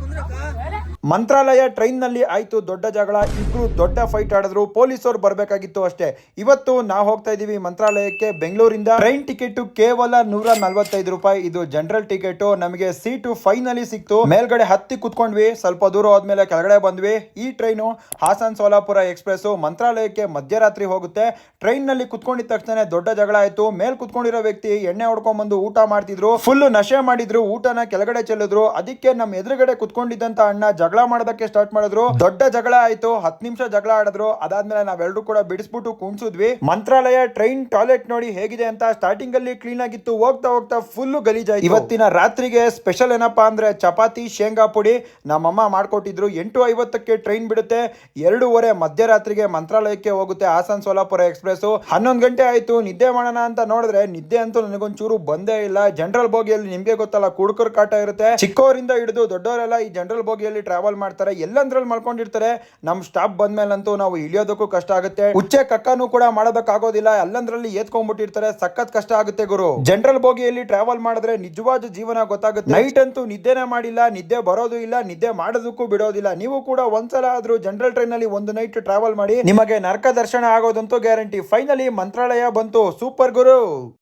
ಕುಂದ್ರಕ್ಕ ಮಂತ್ರಾಲಯ ಟ್ರೈನ್ನಲ್ಲಿ ಆಯ್ತು ದೊಡ್ಡ ಜಗಳ, ಇಬ್ರು ದೊಡ್ಡ ಫೈಟ್ ಆಡಿದ್ರು ಪೊಲೀಸರು ಬರಬೇಕಾಗಿತ್ತು ಅಷ್ಟೇ. ಇವತ್ತು ನಾವು ಹೋಗ್ತಾ ಇದೀವಿ ಮಂತ್ರಾಲಯಕ್ಕೆ, ಬೆಂಗಳೂರಿಂದ. ಟ್ರೈನ್ ಟಿಕೆಟ್ ಕೇವಲ ನೂರ ನಲ್ವತ್ತೈದು ರೂಪಾಯಿ. ಇದು ಜನರಲ್ ಟಿಕೆಟ್. ನಮಗೆ ಸೀಟು ಫೈನಲಿ ಸಿಕ್ತು. ಮೇಲ್ಗಡೆ ಹತ್ತಿ ಕುತ್ಕೊಂಡ್ವಿ. ಸ್ವಲ್ಪ ದೂರ ಹೋದ್ಮೇಲೆ ಕೆಳಗಡೆ ಬಂದ್ವಿ. ಈ ಟ್ರೈನು ಹಾಸನ್ ಸೋಲಾಪುರ ಎಕ್ಸ್ಪ್ರೆಸ್ ಮಂತ್ರಾಲಯಕ್ಕೆ ಮಧ್ಯರಾತ್ರಿ ಹೋಗುತ್ತೆ. ಟ್ರೈನ್ನಲ್ಲಿ ಕುತ್ಕೊಂಡಿದ ತಕ್ಷಣ ದೊಡ್ಡ ಜಗಳ ಆಯ್ತು. ಮೇಲ್ ಕುತ್ಕೊಂಡಿರೋ ವ್ಯಕ್ತಿ ಎಣ್ಣೆ ಹೊಡ್ಕೊಂಡ್ ಬಂದು ಊಟ ಮಾಡ್ತಿದ್ರು. ಫುಲ್ ನಶೆ ಮಾಡಿದ್ರು. ಊಟನ ಕೆಳಗಡೆ ಚೆಲ್ಲಿದ್ರು. ಅದಕ್ಕೆ ನಮ್ಮ ಎದುರುಗಡೆ ಕುತ್ಕೊಂಡಿದ್ದಂತ ಅಣ್ಣ ಜಗಳ ಮಾಡೋದಕ್ಕೆ ಸ್ಟಾರ್ಟ್ ಮಾಡಿದ್ರು. ದೊಡ್ಡ ಜಗಳ ಆಯ್ತು. ಹತ್ತು ನಿಮಿಷ ಜಗಳ ಆಡಿದ್ರು. ಅದಾದ್ಮೇಲೆ ನಾವೆಲ್ಲರೂ ಕೂಡ ಬಿಡಿಸ್ಬಿಟ್ಟು ಕುಣ್ಸಿದ್ವಿ. ಮಂತ್ರಾಲಯ ಟ್ರೈನ್ ಟಾಯ್ಲೆಟ್ ನೋಡಿ ಹೇಗಿದೆ ಅಂತ ಸ್ಟಾರ್ಟಿಂಗ್ ಅಲ್ಲಿ ಕ್ಲೀನ್ ಆಗಿತ್ತು. ಹೋಗ್ತಾ ಹೋಗ್ತಾ ಫುಲ್ ಗಲೀಜಾಯ್ತು. ಇವತ್ತಿನ ರಾತ್ರಿಗೆ ಸ್ಪೆಷಲ್ ಏನಪ್ಪಾ ಅಂದ್ರೆ ಚಪಾತಿ, ಶೇಂಗಾ ಪುಡಿ ನಮ್ಮಮ್ಮ ಮಾಡ್ಕೊಟ್ಟಿದ್ರು. ಎಂಟು ಐವತ್ತಕ್ಕೆ ಟ್ರೈನ್ ಬಿಡುತ್ತೆ. ಎರಡೂವರೆ ಮಧ್ಯರಾತ್ರಿಗೆ ಮಂತ್ರಾಲಯಕ್ಕೆ ಹೋಗುತ್ತೆ ಹಾಸನ್ ಸೋಲಾಪುರ ಎಕ್ಸ್ಪ್ರೆಸ್ ಹನ್ನೊಂದು ಗಂಟೆ ಆಯ್ತು. ನಿದ್ದೆ ಮಾಡೋಣ ಅಂತ ನೋಡಿದ್ರೆ ನಿದ್ದೆ ಅಂತೂ ನನಗೊಂಚೂರು ಬಂದೇ ಇಲ್ಲ. ಜನರಲ್ ಬೋಗಿಯಲ್ಲಿ ನಿಮ್ಗೆ ಗೊತ್ತಲ್ಲ, ಕುಡುಕರ್ ಕಾಟ ಇರುತ್ತೆ. ಚಿಕ್ಕವರಿಂದ ಹಿಡಿದು ದೊಡ್ಡವರೆಲ್ಲ ಈ ಜನರಲ್ ಬೋಗಿಯಲ್ಲಿ ಟ್ರಾವೆಲ್ ಮಾಡ್ತಾರೆ, ಎಲ್ಲಂದ್ರಲ್ಲಿ ಮಲ್ಕೊಂಡಿರ್ತಾರೆ ನಮ್ಮ ಸ್ಟಾಪ್ ಬಂದ್ಮೇಲಂತೂ ನಾವು ಇಳಿಯೋದಕ್ಕೂ ಕಷ್ಟ ಆಗುತ್ತೆ. ಉಚ್ಚೆ ಕಕ್ಕನೂ ಕೂಡ ಮಾಡೋದಕ್ಕಾಗೋದಿಲ್ಲ ಎಲ್ಲಂದ್ರಲ್ಲಿ ಏತ್ಕೊಂಡ್ಬಿಟ್ಟಿರ್ತಾರೆ ಸಖತ್ ಕಷ್ಟ ಆಗುತ್ತೆ ಗುರು. ಜನರಲ್ ಬೋಗಿಯಲ್ಲಿ ಟ್ರಾವೆಲ್ ಮಾಡಿದ್ರೆ ನಿಜವಾದ ಜೀವನ ಗೊತ್ತಾಗುತ್ತೆ. ನೈಟ್ ಅಂತೂ ನಿದ್ದೆನೇ ಮಾಡಿಲ್ಲ, ನಿದ್ದೆ ಬರೋದು ಇಲ್ಲ, ನಿದ್ದೆ ಮಾಡೋದಕ್ಕೂ ಬಿಡೋದಿಲ್ಲ. ನೀವು ಕೂಡ ಒಂದ್ಸಲ ಆದ್ರೂ ಜನರಲ್ ಟ್ರೈನ್ ಅಲ್ಲಿ ಒಂದು ನೈಟ್ ಟ್ರಾವೆಲ್ ಮಾಡಿ, ನಿಮಗೆ ನರಕ ದರ್ಶನ ಆಗೋದಂತೂ ಗ್ಯಾರಂಟಿ ಫೈನಲಿ ಮಂತ್ರಾಲಯ ಬಂತು. ಸೂಪರ್ ಗುರು.